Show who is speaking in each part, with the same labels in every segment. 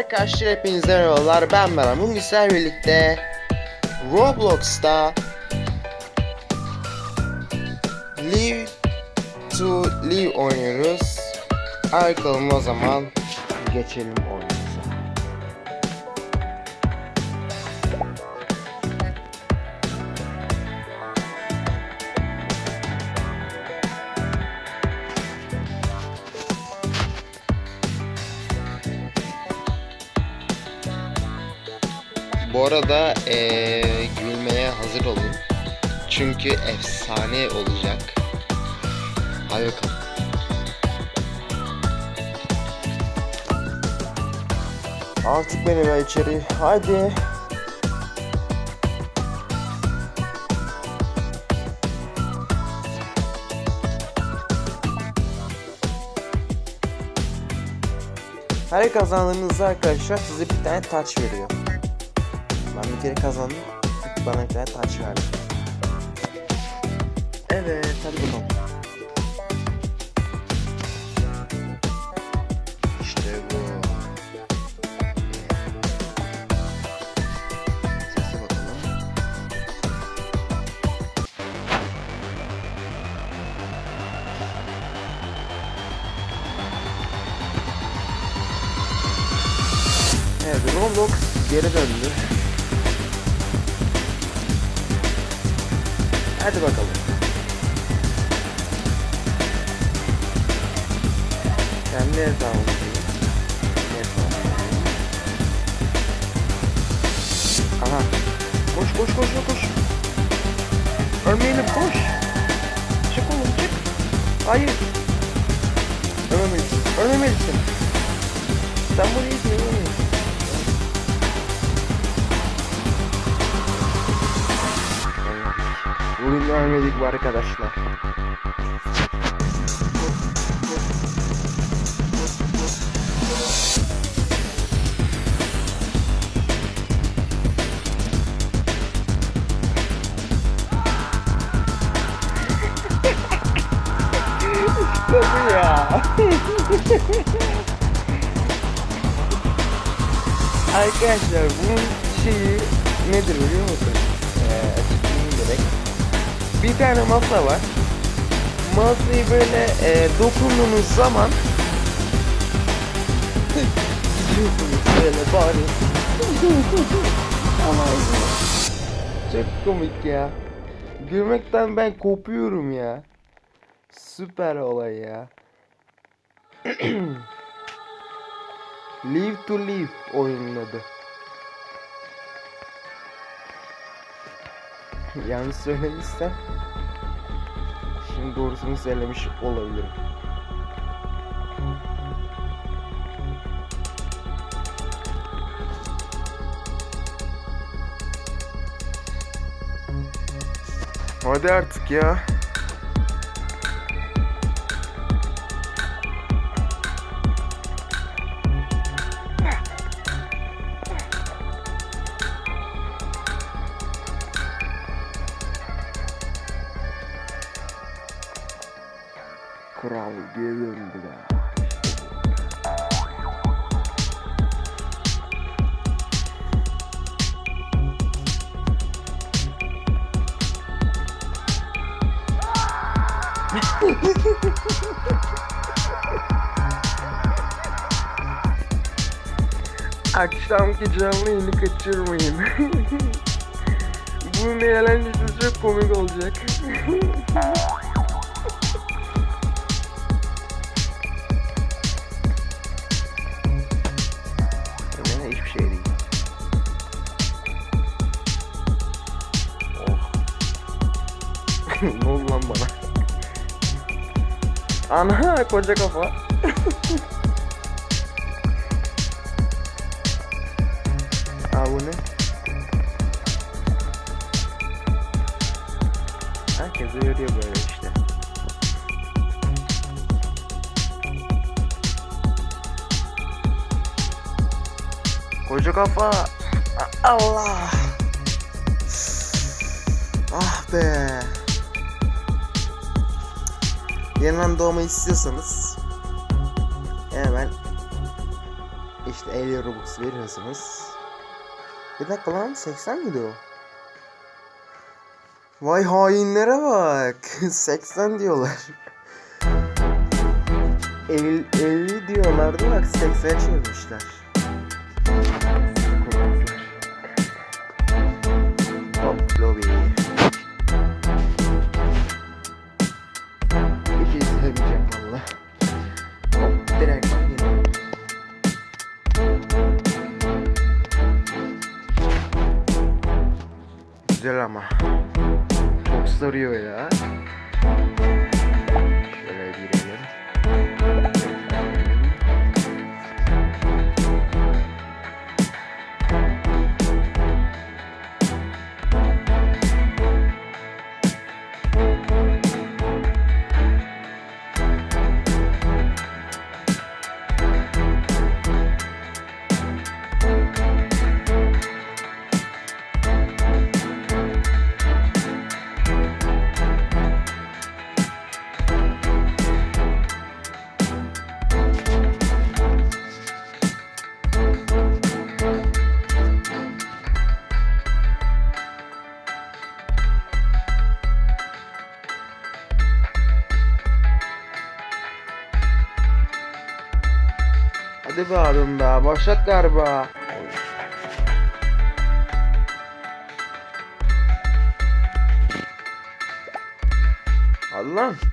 Speaker 1: Arkadaşlar hepinize merhabalar. Ben Meral. Bugün sizlerle birlikte Roblox'ta Live to Live oynuyoruz. Bakalım o zaman geçelim arada eee, gülmeye hazır olun. Çünkü efsane olacak. Hadi bakalım. Artık beni ver içeri. Hadi. Her kazandığınızda arkadaşlar size bir tane taç veriyor. Ben bir kere kazandım. Bana tane taç verdi. Evet, Hesabımı koyayım. Aha. Koş koş koş koş. Ölmeyelim koş. Çık oğlum çık. Hayır. Ölmemelisin. Ölmemelisin. Sen bunu iyisin ölmemelisin. Bugün ölmedik bu arkadaşlar. Arkadaşlar bunun şeyi nedir biliyor musunuz? Ee, açıklayayım direkt. Bir tane masa var. Masayı böyle e, dokunduğunuz zaman gidiyorsunuz böyle bari. Çok komik ya. Gülmekten ben kopuyorum ya. Süper olay ya. Live to Live oyunun adı. Yanlış söylemişsem Şimdi doğrusunu söylemiş olabilirim. Hadi artık ya. Geri döndü be. Akşamki canlı yayını kaçırmayın. Bunun eğlencesi çok komik olacak. Ana koca kafa. Aa bu ne? Herkese görüyor böyle işte. Koca kafa. Allah. Ah be. Yeniden doğmayı istiyorsanız hemen işte 50 Robux veriyorsunuz. Bir dakika lan 80 miydi o? Vay hainlere bak. 80 diyorlar. 50, 50 diyorlardı bak 80 çevirmişler. Hop lobby. Ama. Çok sarıyor ya. Be. Başlat galiba. Hadi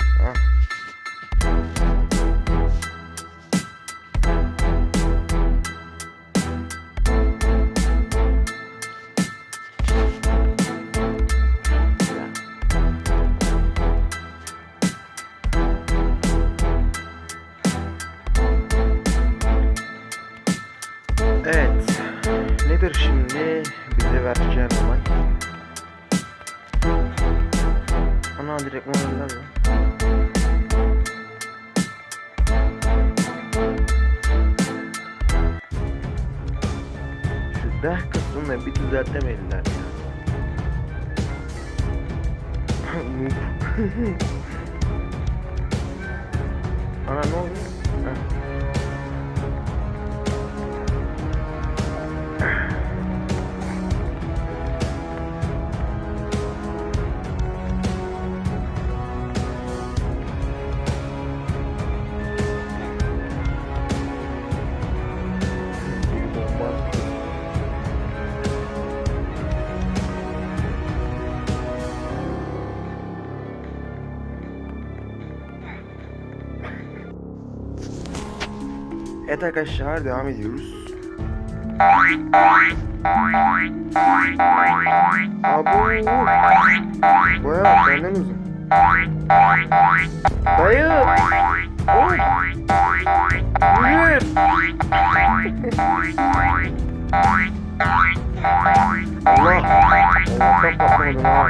Speaker 1: Ana direkt modeller mi? Şu deh kısmını bir düzeltemediler ya. Ana ne oluyor? Evet arkadaşlar devam ediyoruz. Abi Baya benden uzun. Dayı. Oy. Yürü. Allah. Allah çok patlamadım ha.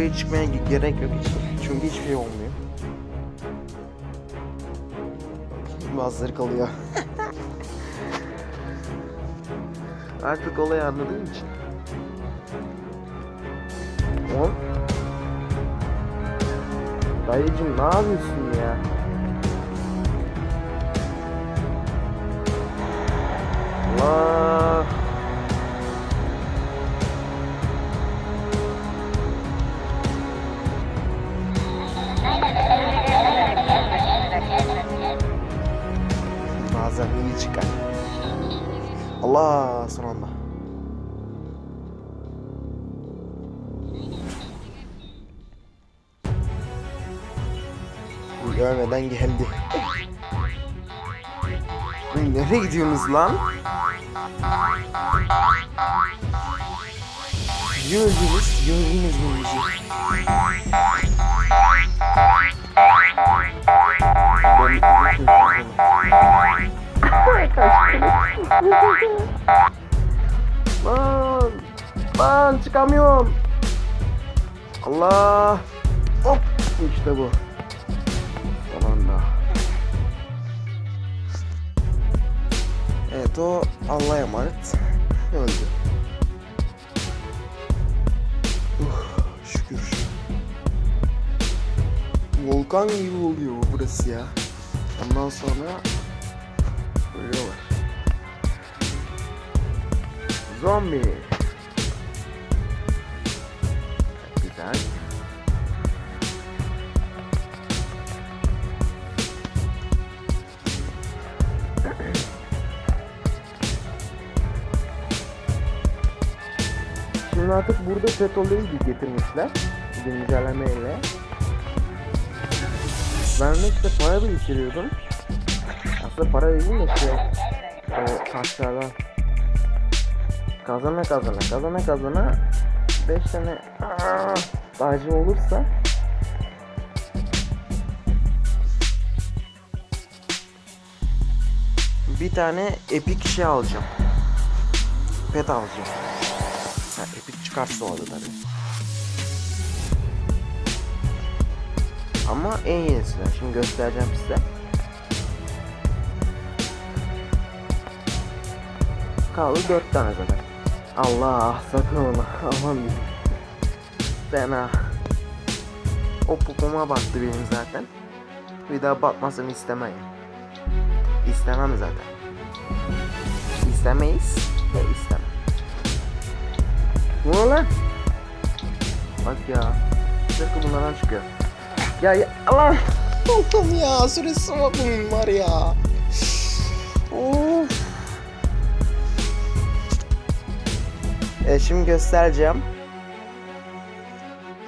Speaker 1: Yukarı çıkmaya gerek yok hiç. Çünkü hiçbir şey olmuyor. Bazıları kalıyor. Artık olayı anladığım için. Oğlum. Dayıcım ne yapıyorsun ya? Allah. Allah son anda. Görmeden geldi. Nereye gidiyorsunuz lan? Gördünüz, gördünüz mü bizi? Lan! Lan çıkamıyorum. Allah! Hop işte bu. Son anda. Evet o Allah'a emanet. Öldü. Şükür. Volkan gibi oluyor bu burası ya. Ondan sonra ölüyorlar. Zombi. Güzel. Şimdi artık burada petrolleri getirmişler. Güncellemeyle. Ben de işte para biriktiriyordum. Aslında para değil de şey. O taşlardan. Kazana kazana kazana kazana 5 tane tacı olursa bir tane epik şey alacağım. Pet alacağım. Ha, epik çıkarsa o adı tabii. Ama en yenisinden. Şimdi göstereceğim size. Kaldı 4 tane zaten. Allah sakın ola. Aman diyeyim. Fena. O popoma baktı benim zaten. Bir daha batmasını istemem. İstemem zaten. İstemeyiz ve istemem. Ne lan? Bak ya. Sırkı bunlardan çıkıyor. Ya ya Allah. Allah'ım ya süresi var ya. Of. E şimdi göstereceğim.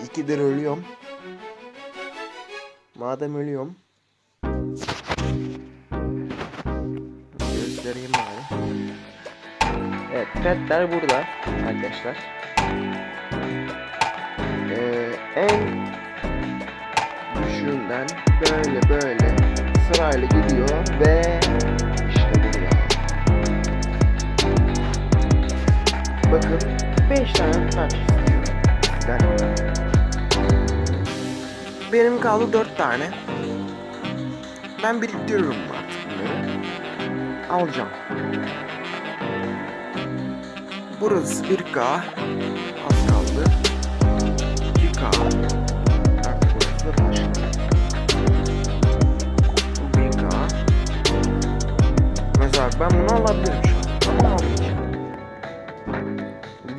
Speaker 1: İkidir ölüyorum. Madem ölüyorum. Göstereyim bari. Evet petler burada arkadaşlar. Ee, en düşüğünden böyle böyle sırayla gidiyor ve Bakın 5 tane taş istiyor. sizden. Benim kaldı 4 tane. Ben biriktiriyorum artık bunları. Alacağım. Burası 1K. Az kaldı. 2K. Bak burası da taş. Bu 1K. Mesela ben bunu alabilirim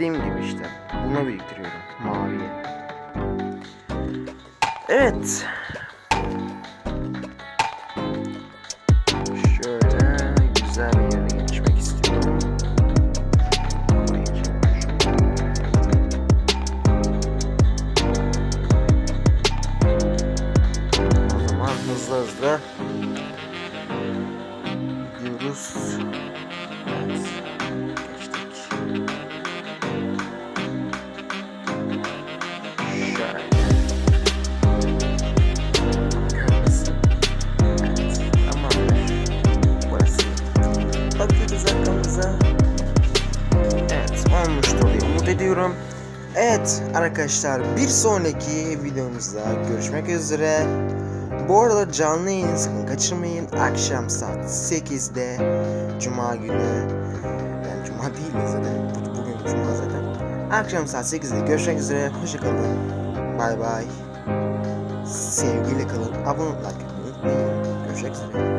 Speaker 1: Dediğim gibi işte. Buna biriktiriyorum. Maviye. Evet. Arkamıza. Evet olmuştur diye umut ediyorum. Evet arkadaşlar bir sonraki videomuzda görüşmek üzere. Bu arada canlı yayını sakın kaçırmayın. Akşam saat 8'de Cuma günü. Yani Cuma değil de zaten. Bu- Bugün Cuma zaten. Akşam saat 8'de görüşmek üzere. Hoşçakalın. Bay bay. Sevgiyle kalın. Abone olmayı unutmayın. Görüşmek üzere.